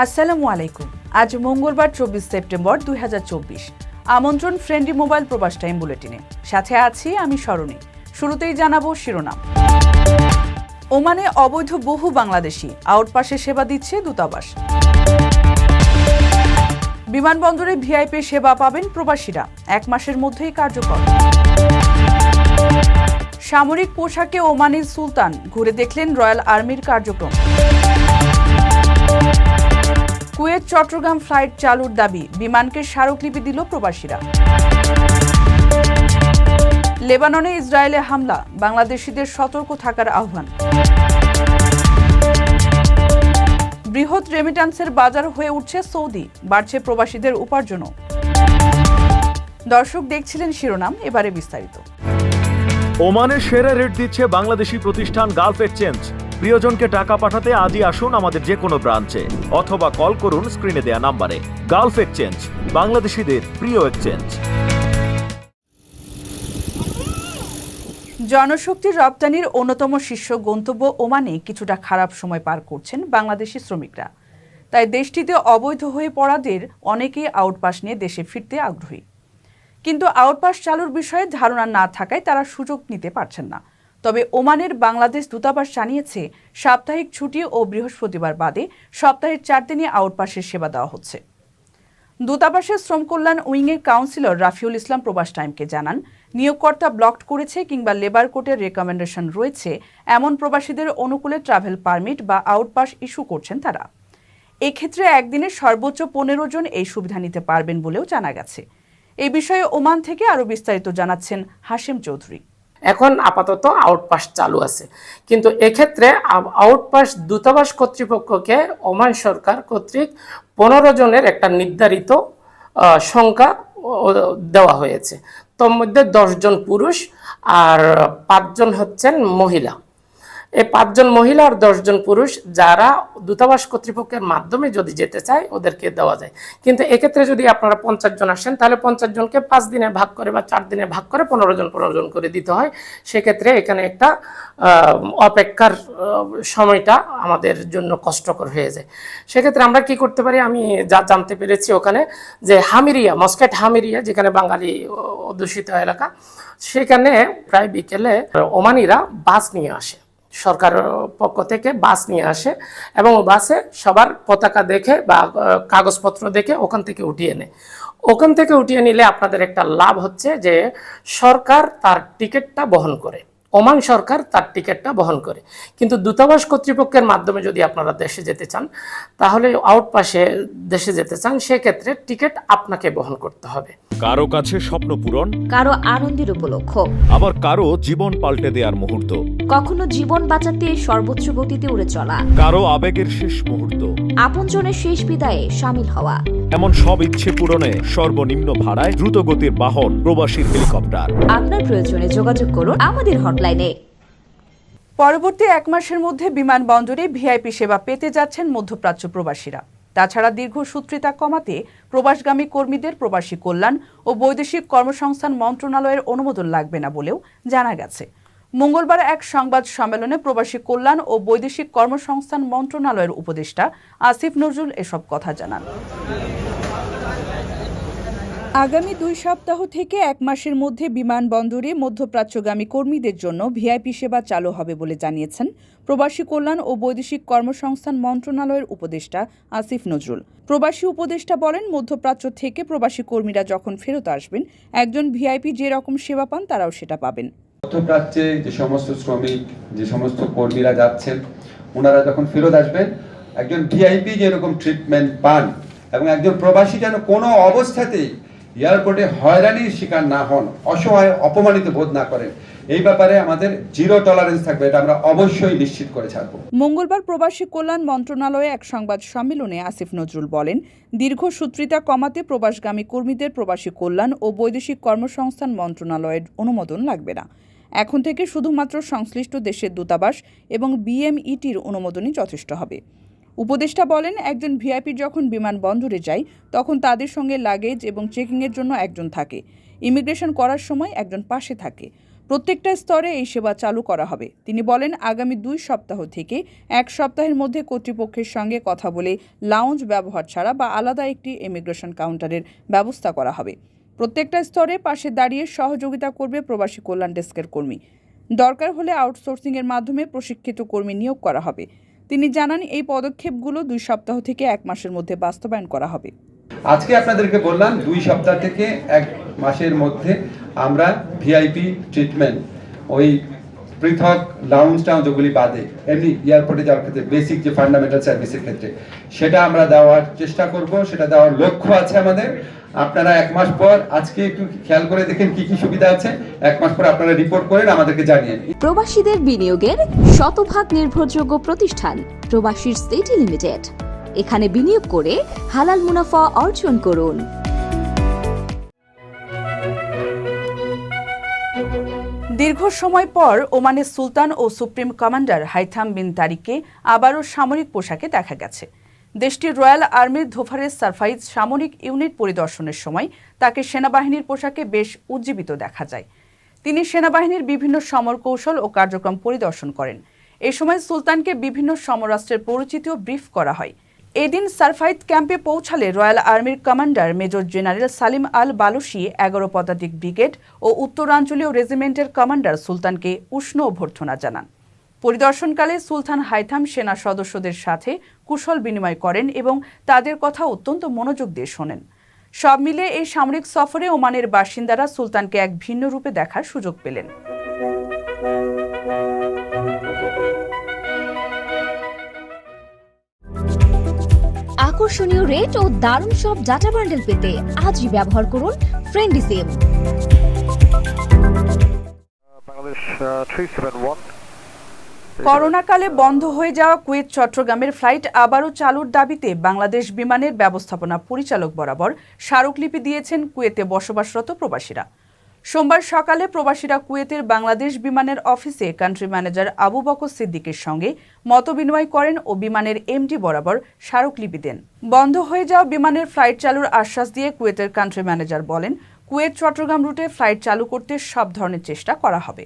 আসসালামু আলাইকুম। আজ মঙ্গলবার, চব্বিশ সেপ্টেম্বর, দুই আমন্ত্রণ ফ্রেন্ডলি মোবাইল প্রবাস টাইম বুলেটিনে। সাথে আছি আমি স্মরণী। শুরুতেই জানাব শিরোনাম। ওমানে অবৈধ বহু বাংলাদেশি আউটপাসে সেবা দিচ্ছে দূতাবাস। বিমানবন্দরে ভিআইপি সেবা পাবেন প্রবাসীরা। এক মাসের মধ্যেই কার্যকর। সামরিক পোশাকে ওমানের সুলতান। ঘুরে দেখলেন রয়্যাল আর্মির কার্যক্রম। কুয়েত চট্টগ্রাম ফ্লাইট চালুর দাবি। বিমানকে স্মারকলিপি দিল প্রবাসীরা। লেবাননে ইসরায়েলে হামলা। বাংলাদেশিদের সতর্ক থাকার আহ্বান। বৃহৎ রেমিটান্সের বাজার হয়ে উঠছে সৌদি। বাড়ছে প্রবাসীদের উপার্জনও। দর্শক দেখছিলেন শিরোনাম, এবারে বিস্তারিত। ওমানের সেরা রেট দিচ্ছে বাংলাদেশি প্রতিষ্ঠান গালফ এক্সচেঞ্জ প্রিয়জনকে টাকা পাঠাতে আজই আসুন আমাদের যে কোনো ব্রাঞ্চে, অথবা কল করুন স্ক্রিনে দেয়া নাম্বারে। গালফ এক্সচেঞ্জ, বাংলাদেশিদের প্রিয় এক্সচেঞ্জ। জনশক্তির রপ্তানির অন্যতম শীর্ষ গন্তব্য ওমানে কিছুটা খারাপ সময় পার করছেন বাংলাদেশি শ্রমিকরা। তাই দেশটিতে অবৈধ হয়ে পড়াদের অনেকেই আউটপাস নিয়ে দেশে ফিরতে আগ্রহী। কিন্তু আউটপাস চালুর বিষয়ে ধারণা না থাকায় তারা সুযোগ নিতে পারছেন না। তবে ওমানের বাংলাদেশ দূতাবাস জানিয়েছে, সাপ্তাহিক ছুটি ও বৃহস্পতিবার বাদে সপ্তাহের চার দিনই আউটপাসের সেবা দেওয়া হচ্ছে। দূতাবাসের শ্রম কল্যাণ উইংয়ের কাউন্সিলর রাফিউল ইসলাম প্রবাস টাইমকে জানান, নিয়োগকর্তা ব্লকড করেছে কিংবা লেবার কোর্টের রেকমেন্ডেশন রয়েছে, এমন প্রবাসীদের অনুকূলে ট্রাভেল পারমিট বা আউটপাস ইস্যু করছেন তারা। এক্ষেত্রে একদিনে সর্বোচ্চ পনেরো জন এই সুবিধা নিতে পারবেন বলেও জানা গেছে। এই বিষয়ে ওমান থেকে আরও বিস্তারিত জানাচ্ছেন হাশেম চৌধুরী। এখন আপাতত আউটপাস চালু আছে। কিন্তু এক্ষেত্রে আউটপাস দূতাবাস কর্তৃপক্ষকে ওমান সরকার কর্তৃক পনেরো জনের একটা নির্ধারিত সংখ্যা দেওয়া হয়েছে। তোর মধ্যে দশজন পুরুষ আর পাঁচজন হচ্ছেন মহিলা। এই পাঁচজন মহিলা আর দশজন পুরুষ যারা দূতাবাস কর্তৃপক্ষের মাধ্যমে যদি যেতে চায়, ওদেরকে দেওয়া যায়। কিন্তু এক্ষেত্রে যদি আপনারা পঞ্চাশ জন আসেন, তাহলে পঞ্চাশ জনকে পাঁচ দিনে ভাগ করে বা চার দিনে ভাগ করে পনেরো জন পনেরো জন করে দিতে হয়। সেক্ষেত্রে এখানে একটা অপেক্ষার সময়টা আমাদের জন্য কষ্টকর হয়ে যায়। সেক্ষেত্রে আমরা কি করতে পারি? আমি যা জানতে পেরেছি ওখানে যে হামিরিয়া মস্কেট হামিরিয়া, যেখানে বাঙালি অধ্যুষিত এলাকা, সেখানে প্রায় বিকেলে ওমানিরা বাস নিয়ে আসে। সরকার পক্ষ থেকে বাস নিয়ে আসে এবং বাসে সবার পতাকা দেখে বা কাগজপত্র দেখে ওখান থেকে উঠিয়ে নেয়। ওখান থেকে উঠিয়ে নিলে আপনাদের একটা লাভ হচ্ছে যে সরকার তার টিকিটটা বহন করে। ওমান সরকার তার টিকিটটা বহন করে। কিন্তু দূতাবাস কর্তৃপক্ষের মাধ্যমে যদি আপনারা দেশে যেতে চান তাহলে আউটপাসে দেশে যেতে চান সেক্ষেত্রে টিকিট আপনাকে বহন করতে হবে। কারও কাছে স্বপ্ন পূরণ কারও আনন্দের উপলক্ষ। আবার কারও জীবন পাল্টে দেওয়ার মুহূর্ত। কখনো জীবন বাঁচাতে সর্বোচ্চ গতিতে উড়ে চলা। কারও আবেগের শেষ মুহূর্ত। আপনজনের শেষ বিদায়ে সামিল হওয়া। এমন সব ইচ্ছে পূরণে সর্বনিম্ন ভাড়ায় দ্রুতগতির বাহন প্রবাসী হেলিকপ্টার। আপনার প্রয়োজনে যোগাযোগ করুন আমাদের হটলাইনে পরবর্তী এক মাসের মধ্যে বিমানবন্দরে ভিআইপি সেবা পেতে যাচ্ছেন মধ্যপ্রাচ্য প্রবাসীরা। তাছাড়া দীর্ঘসূত্রিতা কমাতে প্রবাসগামী কর্মীদের প্রবাসী কল্যাণ ও বৈদেশিক কর্মসংস্থান মন্ত্রণালয়ের অনুমোদন লাগবে না বলেও জানা গেছে। মঙ্গলবার এক সংবাদ সম্মেলনে প্রবাসী কল্যাণ ও বৈদেশিক কর্মসংস্থান মন্ত্রণালয়ের উপদেষ্টা আসিফ নজরুল এসব কথা জানান। আগামী দুই সপ্তাহ থেকে এক মাসের মধ্যে বিমানবন্দরে মধ্যপ্রাচ্যগামী কর্মীদের জন্য ভিআইপি সেবা চালু হবে বলে জানিয়েছেন প্রবাসী কল্যাণ ও বৈদেশিক কর্মসংস্থান মন্ত্রণালয়ের উপদেষ্টা আসিফ নজরুল। প্রবাসী উপদেষ্টা বলেন, মধ্যপ্রাচ্য থেকে প্রবাসী কর্মীরা যখন ফেরত আসবেন, একজন ভিআইপি যে রকম সেবা পান, তারাও সেটা পাবেন। মধ্যপ্রাচ্যে যে সমস্ত শ্রমিক, যে সমস্ত কর্মীরা যাচ্ছেন, ওনারা যখন ফেরত আসবেন, একজন ভিআইপি যেরকম ট্রিটমেন্ট পান এবং একজন প্রবাসী যেন কোনো অবস্থাতেই এয়ারপোর্টে হয়রানির শিকার না হন, অসহায়, অপমানিত বোধ না করেন। এই ব্যাপারে আমাদের জিরো টলারেন্স থাকবে, এটা আমরা অবশ্যই নিশ্চিত করে ছাড়বো। মঙ্গলবার প্রবাসী কল্যাণ মন্ত্রণালয়ে এক সংবাদ সম্মেলনে আসিফ নজরুল বলেন দীর্ঘসূত্রিতা কমাতে প্রবাসগামী কর্মীদের প্রবাসী কল্যাণ ও বৈদেশিক কর্মসংস্থান মন্ত্রণালয়ের অনুমোদন লাগবে না। এখন থেকে শুধুমাত্র সংশ্লিষ্ট দেশের দূতাবাস এবং বিএমইটির অনুমোদনই যথেষ্ট হবে। উপদেষ্টা বলেন, একজন ভিআইপি যখন বিমানবন্দরে যায়, তখন তাদের সঙ্গে লাগেজ এবং চেকিংয়ের জন্য একজন থাকে। ইমিগ্রেশন করার সময় একজন পাশে থাকে। প্রত্যেকটা স্তরে এই সেবা চালু করা হবে। তিনি বলেন, আগামী দুই সপ্তাহ থেকে এক সপ্তাহের মধ্যে কর্তৃপক্ষের সঙ্গে কথা বলে লাউঞ্জ ব্যবহার ছাড়া বা আলাদা একটি ইমিগ্রেশন কাউন্টারের ব্যবস্থা করা হবে। প্রত্যেকটা স্তরে পাশে দাঁড়িয়ে সহযোগিতা করবে প্রবাসী কল্যাণ ডেস্কের কর্মী। দরকার হলে আউটসোর্সিংয়ের মাধ্যমে প্রশিক্ষিত কর্মী নিয়োগ করা হবে। তিনি জানান, এই পদক্ষেপগুলো দুই সপ্তাহ থেকে এক মাসের মধ্যে বাস্তবায়ন করা হবে। আজকে আপনাদেরকে বললাম, দুই সপ্তাহ থেকে এক মাসের মধ্যে আমরা ভিআইপি ট্রিটমেন্ট, ওই পৃথক লাউঞ্জ যেগুলি বাদে, এমনি এয়ারপোর্টে যাওয়ার ক্ষেত্রে বেসিক যে ফান্ডামেন্টাল সার্ভিসের ক্ষেত্রে, সেটা আমরা দেওয়ার চেষ্টা করব, সেটা দেওয়ার লক্ষ্য আছে আমাদের। আপনারা এক মাস পর আজকে একটু খেয়াল করে দেখেন কি কি সুবিধা আছে, এক মাস পর আপনারা রিপোর্ট করেন, আমাদেরকে জানিয়ে প্রবাসীদের বিনিয়োগের শতভাগ নির্ভরযোগ্য প্রতিষ্ঠান, প্রবাসীর সিটি লিমিটেড এখানে বিনিয়োগ করে হালাল মুনাফা অর্জন করুন। দীর্ঘ সময় পর ওমানের সুলতান ও সুপ্রিম কমান্ডার হাইথাম বিন তারিককে আবারও সামরিক পোশাকে দেখা গেছে। দেশটির রয়্যাল আর্মির ধোফারের সারফাইজ সামরিক ইউনিট পরিদর্শনের সময় তাকে সেনাবাহিনীর পোশাকে বেশ উজ্জীবিত দেখা যায়। তিনি সেনাবাহিনীর বিভিন্ন সমর কৌশল ও কার্যক্রম পরিদর্শন করেন। এ সময় সুলতানকে বিভিন্ন সমরাষ্ট্রের পরিচিতিও ব্রিফ করা হয়। এদিন সারফাইদ ক্যাম্পে পৌঁছালে রয়্যাল আর্মির commander major general Salim Al Balushi এগারো পদাতিক ব্রিগেড ও উত্তরাঞ্চলীয় রেজিমেন্টের কমান্ডার সুলতানকে উষ্ণ অভ্যর্থনা জানান। পরিদর্শনকালে সুলতান হাইথাম সেনা সদস্যদের সাথে কুশল বিনিময় করেন এবং তাদের কথা অত্যন্ত মনোযোগ দিয়ে শোনেন। সব মিলে এই সামরিক সফরে ওমানের বাসিন্দারা সুলতানকে এক ভিন্ন রূপে দেখার সুযোগ পেলেন। আকর্ষণীয় রেট ও দারুণ সব ডাটা বান্ডেল পেতে আজই ব্যবহার করুন ফ্রেন্ডি সিম করোনাকালে বন্ধ হয়ে যাওয়া কুয়েত চট্টগ্রামের ফ্লাইট আবারও চালুর দাবিতে বাংলাদেশ বিমানের ব্যবস্থাপনা পরিচালক বরাবর স্মারকলিপি দিয়েছেন কুয়েতে বসবাসরত প্রবাসীরা। সোমবার সকালে প্রবাসীরা কুয়েতের বাংলাদেশ বিমানের অফিসে কান্ট্রি ম্যানেজার আবু বকর সিদ্দিকের সঙ্গে মতবিনিময় করেন ও বিমানের এমডি বরাবর স্মারকলিপি দেন। বন্ধ হয়ে যাওয়া বিমানের ফ্লাইট চালুর আশ্বাস দিয়ে কুয়েতের কান্ট্রি ম্যানেজার বলেন, কুয়েত, চট্টগ্রাম রুটে ফ্লাইট চালু করতে সব ধরনের চেষ্টা করা হবে।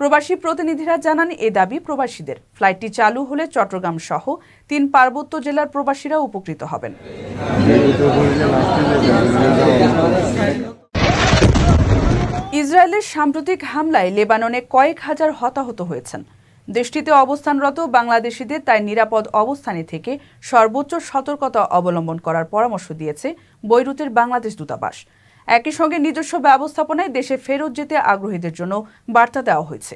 প্রবাসী প্রতিনিধিরা জানান, এ দাবি প্রবাসীদের। ফ্লাইটটি চালু হলে চট্টগ্রাম সহ তিন পার্বত্য জেলার প্রবাসীরা উপকৃত হবেন। ইসরায়েলের সাম্প্রতিক হামলায় লেবাননে কয়েক হাজার হতাহত হয়েছেন। দেশটিতে অবস্থানরত বাংলাদেশিদের তাই নিরাপদ অবস্থানে থেকে সর্বোচ্চ সতর্কতা অবলম্বন করার পরামর্শ দিয়েছে বৈরুতের বাংলাদেশ দূতাবাস। একই সঙ্গে নিজস্ব ব্যবস্থাপনায় দেশে ফেরত যেতে আগ্রহীদের জন্য বার্তা দেওয়া হয়েছে।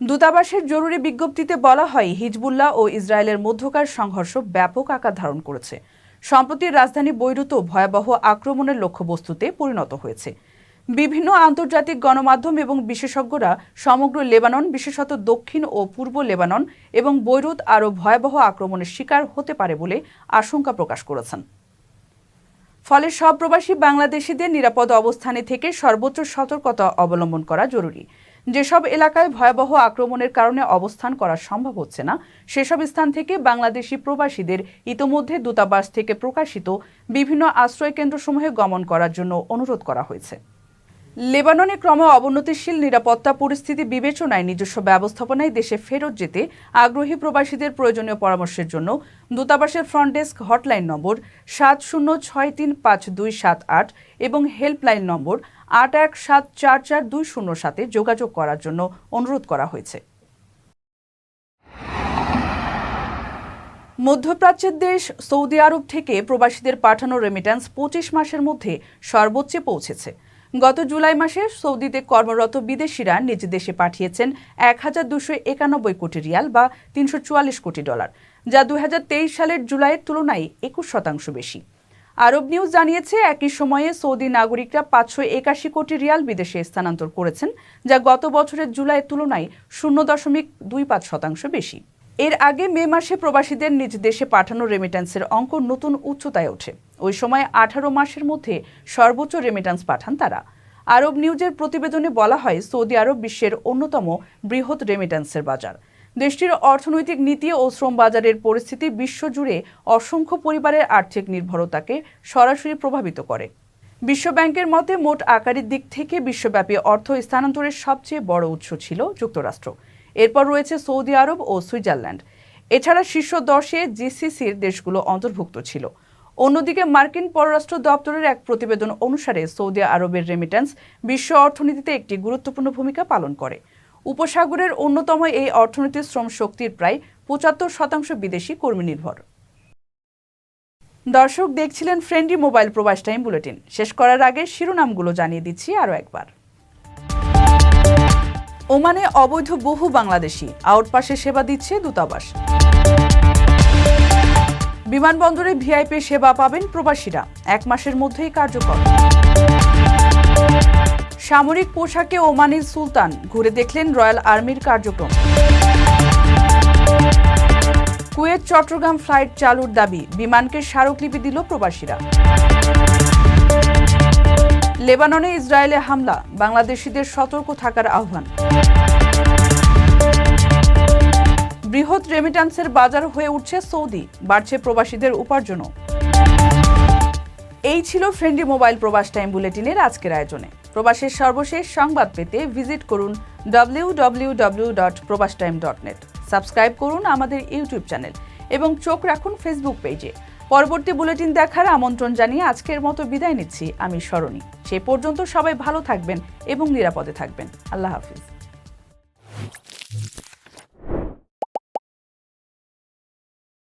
দূতাবাসের জরুরি বিজ্ঞপ্তিতে বলা হয়, হিজবুল্লাহ ও ইসরায়েলের মধ্যকার সংঘর্ষ ব্যাপক আকার ধারণ করেছে। সম্প্রতি রাজধানী বৈরুতও ভয়াবহ আক্রমণের লক্ষ্যবস্তুতে পরিণত হয়েছে। বিভিন্ন আন্তর্জাতিক গণমাধ্যম এবং বিশেষজ্ঞরা সমগ্র লেবানন, বিশেষত দক্ষিণ ও পূর্ব লেবানন এবং বৈরুত আরও ভয়াবহ আক্রমণের শিকার হতে পারে বলে আশঙ্কা প্রকাশ করেছেন। ফলে সব প্রবাসী বাংলাদেশিদের নিরাপদ অবস্থানে থেকে সর্বোচ্চ সতর্কতা অবলম্বন করা জরুরি। যেসব এলাকায় ভয়াবহ আক্রমণের কারণে অবস্থান করা সম্ভব হচ্ছে না, সেসব স্থান থেকে বাংলাদেশি প্রবাসীদের ইতোমধ্যে দূতাবাস থেকে প্রকাশিত বিভিন্ন আশ্রয়কেন্দ্রসমূহে গমন করার জন্য অনুরোধ করা হয়েছে। লেবাননে ক্রম অবনতিশীল নিরাপত্তা পরিস্থিতি বিবেচনায় নিজস্ব ব্যবস্থাপনায় দেশে ফেরত যেতে আগ্রহী প্রবাসীদের প্রয়োজনীয় পরামর্শের জন্য দূতাবাসের ফ্রন্ট ডেস্ক হটলাইন নম্বর সাত শূন্য ছয় তিন পাঁচ দুই সাত আট এবং হেল্পলাইন নম্বর আট এক সাত চার চার দুই শূন্য সাথে যোগাযোগ করার জন্য অনুরোধ করা হয়েছে। মধ্যপ্রাচ্যের দেশ সৌদি আরব থেকে প্রবাসীদের পাঠানো রেমিট্যান্স পঁচিশ মাসের মধ্যে সর্বোচ্চে পৌঁছেছে। গত জুলাই মাসে সৌদিতে কর্মরত বিদেশিরা নিজ দেশে পাঠিয়েছেন এক হাজার দুশো একানব্বই কোটি রিয়াল বা তিনশো চুয়াল্লিশ কোটি ডলার, যা দু হাজার তেইশ সালের জুলাইয়ের তুলনায় একুশ শতাংশ বেশি। আরব নিউজ জানিয়েছে, একই সময়ে সৌদি নাগরিকরা পাঁচশো একাশি কোটি রিয়াল বিদেশে স্থানান্তর করেছেন, যা গত বছরের জুলাইয়ের তুলনায় শূন্য দশমিক দুই পাঁচ শতাংশ বেশি। এর আগে মে মাসে প্রবাসীদের নিজ দেশে পাঠানো রেমিট্যান্সের অঙ্ক নতুন উচ্চতায় ওঠে। ওই সময় আঠারো মাসের মধ্যে সর্বোচ্চ রেমিট্যান্স পাঠান তারা। আরব নিউজের প্রতিবেদনে বলা হয়, সৌদি আরব বিশ্বের অন্যতম বৃহৎ রেমিট্যান্সের বাজার। দেশটির অর্থনৈতিক নীতি ও শ্রম বাজারের পরিস্থিতি বিশ্বজুড়ে অসংখ্য পরিবারের আর্থিক নির্ভরতাকে সরাসরি প্রভাবিত করে। বিশ্বব্যাংকের মতে, মোট আকারের দিক থেকে বিশ্বব্যাপী অর্থ স্থানান্তরের সবচেয়ে বড় উৎস ছিল যুক্তরাষ্ট্র। এরপর রয়েছে সৌদি আরব ও সুইজারল্যান্ড। এছাড়া শীর্ষ দশে জিসিসির দেশগুলো অন্তর্ভুক্ত ছিল। অন্যদিকে মার্কিন পররাষ্ট্র দপ্তরের এক প্রতিবেদন অনুসারে সৌদি আরবের রেমিট্যান্স বিশ্ব অর্থনীতিতে একটি গুরুত্বপূর্ণ ভূমিকা পালন করে। উপসাগরের অন্যতম এই অর্থনীতির শ্রম শক্তির প্রায় পঁচাত্তর শতাংশ বিদেশি কর্মী নির্ভর দর্শক, দেখছিলেন friendly mobile Probash time bulletin. শেষ করার আগে শিরোনামগুলো জানিয়ে দিচ্ছি আরও একবার। ওমানে অবৈধ বহু বাংলাদেশি আউটপাসে সেবা দিচ্ছে দূতাবাস। বিমানবন্দরে ভিআইপি সেবা পাবেন প্রবাসীরা। এক মাসের মধ্যেই কার্যকর। সামরিক পোশাকে ওমানের সুলতান, ঘুরে দেখলেন রয়্যাল আর্মির কার্যক্রম। কুয়েত চট্টগ্রাম ফ্লাইট চালুর দাবি, বিমানকে স্মারকলিপি দিল প্রবাসীরা। লেবাননে ইসরায়েলে হামলা, বাংলাদেশিদের সতর্ক থাকার আহ্বান। বৃহৎ রেমিটান্সের বাজার হয়ে উঠছে সৌদি, বাড়ছে প্রবাসীদের উপার্জনও। এই ছিল ফ্রেন্ডলি মোবাইল প্রবাস টাইম বুলেটিনের আজকের আয়োজনে। প্রবাসের সর্বশেষ সংবাদ পেতে ভিজিট করুন W W W dot Probash time dot net subscribe করুন আমাদের ইউটিউব চ্যানেল এবং চোখ রাখুন ফেসবুক পেজে পরবর্তী বুলেটিন দেখার আমন্ত্রণ জানিয়ে আজকের মতো বিদায় নিচ্ছি। আমি স্মরণী। সে পর্যন্ত সবাই ভালো থাকবেন এবং নিরাপদে থাকবেন। আল্লাহ হাফিজ।